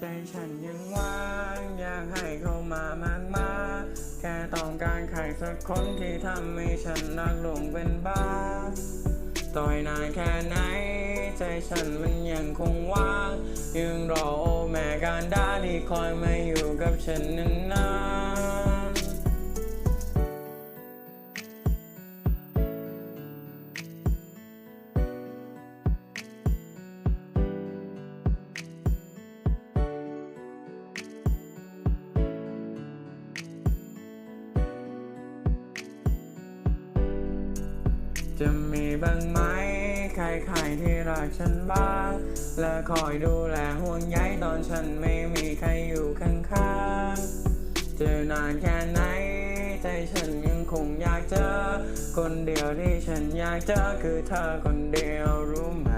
ใจฉันยังว่างอยากให้เขามามากมาแค่ต้องการใครสักคนที่ทำให้ฉันรักหลงเป็นบ้าต่อยนานแค่ไหน ใจฉันมันยังคงว่างยังรอโอแม่การดาที่คอยมาอยู่กับฉันนาน จะมีบ้างไหม ใครๆที่รักฉันบ้าง และคอยดูแลห่วงใยตอนฉันไม่มีใครอยู่ข้างๆเจอนานแค่ไหน ใจฉันยังคงอยากเจอ คนเดียวที่ฉันอยากเจอคือเธอคนเดียวรู้ไหม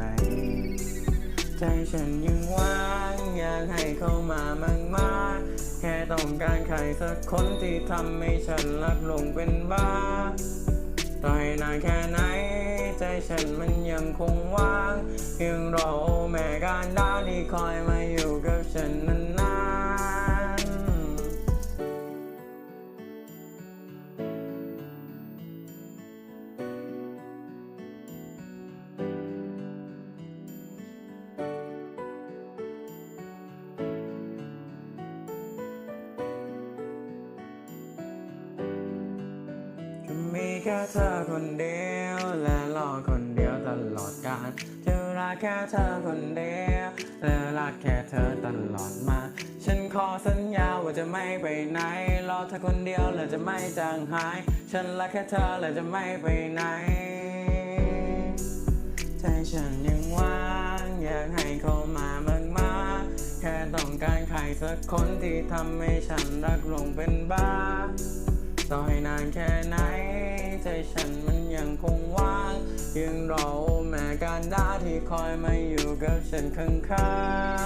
ใจฉันยังว่างอยากให้เข้ามามากมากๆแค่ต้องการใครสักคนที่ทำให้ฉันรักลงเป็นบ้าต่อให้นานแค่ไหน ฉันมันยังคงว่างยังรอแม่การดาวที่คอยมา แค่เธอคนเดียวและรอคนเดียวตลอดกาลจะรักแค่เธอคนเดียวและรักแค่เธอตลอดมา ฉันขอสัญญาว่าจะไม่ไปไหน รอเธอคนเดียวและจะไม่จางหาย ฉันรักแค่เธอและจะไม่ไปไหน ใจฉันยังว่างอยากให้เขามามากมากแค่ต้องการใครสักคนที่ทำให้ฉันรักลงเป็นบ้าต่อให้นานแค่ไหน ใจฉันมันยังคงว่างยังรอแม่การดาที่คอยมาอยู่กับฉันข้างๆ